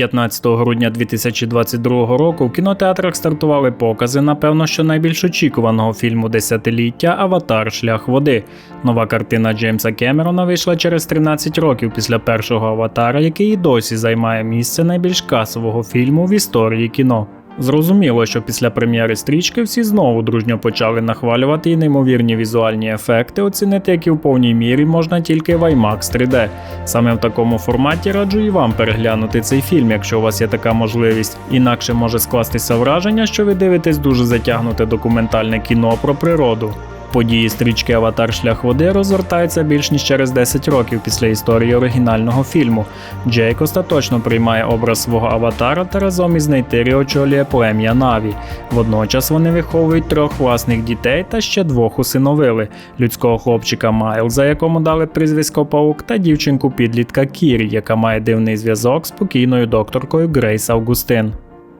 15 грудня 2022 року в кінотеатрах стартували покази, напевно, що найбільш очікуваного фільму десятиліття Аватар Шлях води. Нова картина Джеймса Кемерона вийшла через 13 років після першого аватара, який і досі займає місце найбільш касового фільму в історії кіно. Зрозуміло, що після прем'єри стрічки всі знову дружньо почали нахвалювати її неймовірні візуальні ефекти, оцінити які в повній мірі можна тільки в IMAX 3D. Саме в такому форматі раджу і вам переглянути цей фільм, якщо у вас є така можливість. Інакше може скластися враження, що ви дивитесь дуже затягнуте документальне кіно про природу. Події стрічки Аватар Шлях води розгортаються більш ніж через 10 років після історії оригінального фільму. Джейк остаточно приймає образ свого аватара та разом із Нейтирі очолює плем'я Наві. Водночас вони виховують трьох власних дітей та ще двох усиновили: людського хлопчика Майлза, якому дали прізвисько Паук, та дівчинку підлітка Кірі, яка має дивний зв'язок з покійною докторкою Грейс Августин.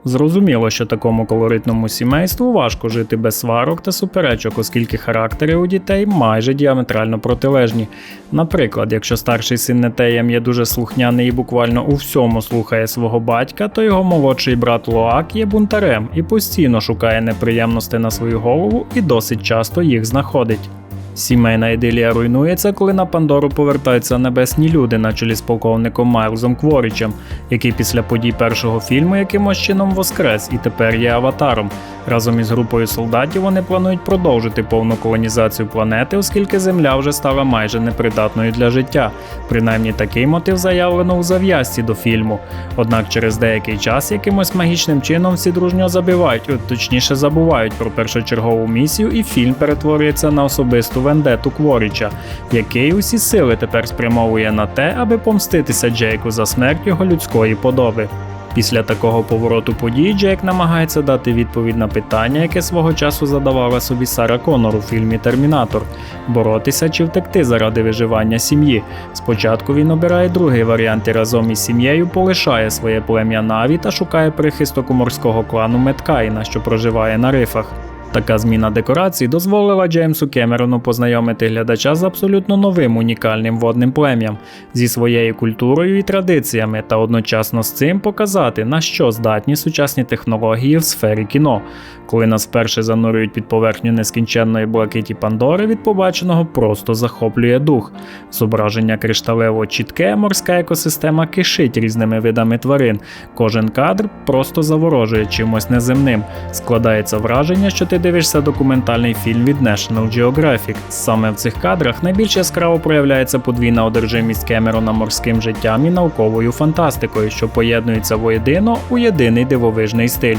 Зрозуміло, що такому колоритному сімейству важко жити без сварок та суперечок, оскільки характери у дітей майже діаметрально протилежні. Наприклад, якщо старший син Нетеєм є дуже слухняний і буквально у всьому слухає свого батька, то його молодший брат Лоак є бунтарем і постійно шукає неприємностей на свою голову і досить часто їх знаходить. Сімейна ідилія руйнується, коли на Пандору повертаються небесні люди на чолі з полковником Майлзом Кворічем, який після подій першого фільму якимось чином воскрес і тепер є аватаром. Разом із групою солдатів вони планують продовжити повну колонізацію планети, оскільки Земля вже стала майже непридатною для життя. Принаймні такий мотив заявлено у зав'язці до фільму. Однак через деякий час якимось магічним чином всі дружньо забивають, точніше забувають про першочергову місію, і фільм перетворюється на особисту вендету Кворіча, який усі сили тепер спрямовує на те, аби помститися Джейку за смерть його людської подоби. Після такого повороту подій Джек намагається дати відповідь на питання, яке свого часу задавала собі Сара Конор у фільмі Термінатор боротися чи втекти заради виживання сім'ї. Спочатку він обирає другий варіант і разом із сім'єю полишає своє плем'я Наві та шукає прихисток у морського клану Меткаїна, що проживає на рифах. Така зміна декорацій дозволила Джеймсу Кемерону познайомити глядача з абсолютно новим унікальним водним плем'ям зі своєю культурою і традиціями, та одночасно з цим показати, на що здатні сучасні технології в сфері кіно. Коли нас вперше занурюють під поверхню нескінченної блакиті Пандори, від побаченого просто захоплює дух. Зображення кришталево чітке, морська екосистема кишить різними видами тварин. Кожен кадр просто заворожує чимось неземним. Складається враження, що ти дивишся документальний фільм від National Geographic. Саме в цих кадрах найбільш яскраво проявляється подвійна одержимість Кемерона морським життям і науковою фантастикою, що поєднується воєдино у єдиний дивовижний стиль.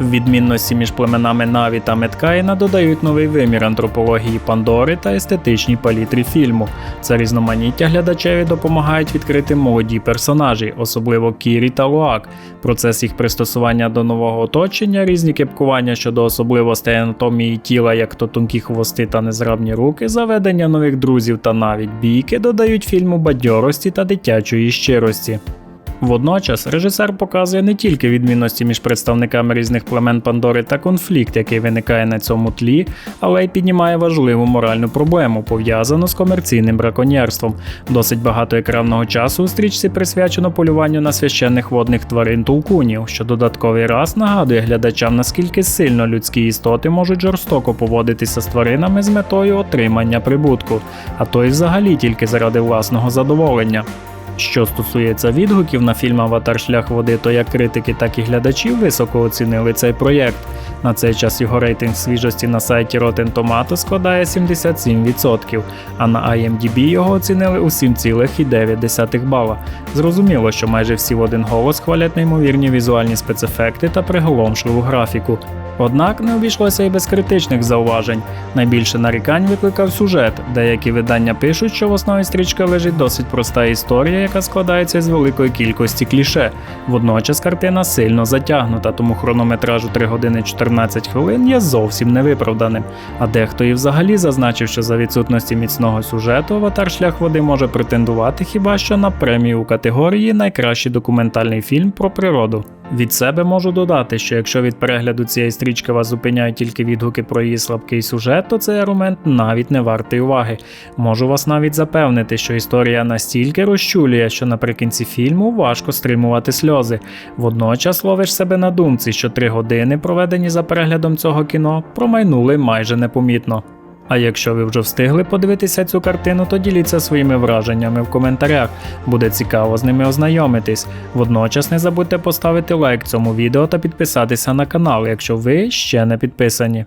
Відмінності між племенами Наві та Меткаїна додають новий вимір антропології Пандори та естетичній палітрі фільму. Це різноманіття глядачеві допомагають відкрити молоді персонажі, особливо Кірі та Луак. Процес їх пристосування до нового оточення, різні кепкування щодо особливостей анатомії тіла, як то тонкі хвости та незграбні руки, заведення нових друзів та навіть бійки додають фільму бадьорості та дитячої щирості. Водночас режисер показує не тільки відмінності між представниками різних племен Пандори та конфлікт, який виникає на цьому тлі, але й піднімає важливу моральну проблему, пов'язану з комерційним браконьєрством. Досить багато екранного часу у стрічці присвячено полюванню на священних водних тварин тулкунів, що додатковий раз нагадує глядачам, наскільки сильно людські істоти можуть жорстоко поводитися з тваринами з метою отримання прибутку, а то й взагалі тільки заради власного задоволення. Що стосується відгуків на фільм Аватар Шлях води, то як критики, так і глядачі високо оцінили цей проєкт. На цей час його рейтинг свіжості на сайті Rotten Tomatoes складає 77%, а на IMDb його оцінили у 7,9 бала. Зрозуміло, що майже всі в один голос хвалять неймовірні візуальні спецефекти та приголомшливу графіку. Однак не обійшлося і без критичних зауважень. Найбільше нарікань викликав сюжет. Деякі видання пишуть, що в основі стрічки лежить досить проста історія, яка складається з великої кількості кліше. Водночас картина сильно затягнута, тому хронометраж у 3 години 14 хвилин є зовсім невиправданим. А дехто і взагалі зазначив, що за відсутності міцного сюжету аватар шлях води може претендувати хіба що на премію у категорії Найкращий документальний фільм про природу. Від себе можу додати, що якщо від перегляду цієї стрічки вас зупиняють тільки відгуки про її слабкий сюжет, то цей аргумент навіть не вартий уваги. Можу вас навіть запевнити, що історія настільки розчулює, що наприкінці фільму важко стримувати сльози. Водночас ловиш себе на думці, що три години, проведені за переглядом цього кіно, промайнули майже непомітно. А якщо ви вже встигли подивитися цю картину, то діліться своїми враженнями в коментарях. Буде цікаво з ними ознайомитись. Водночас не забудьте поставити лайк цьому відео та підписатися на канал, якщо ви ще не підписані.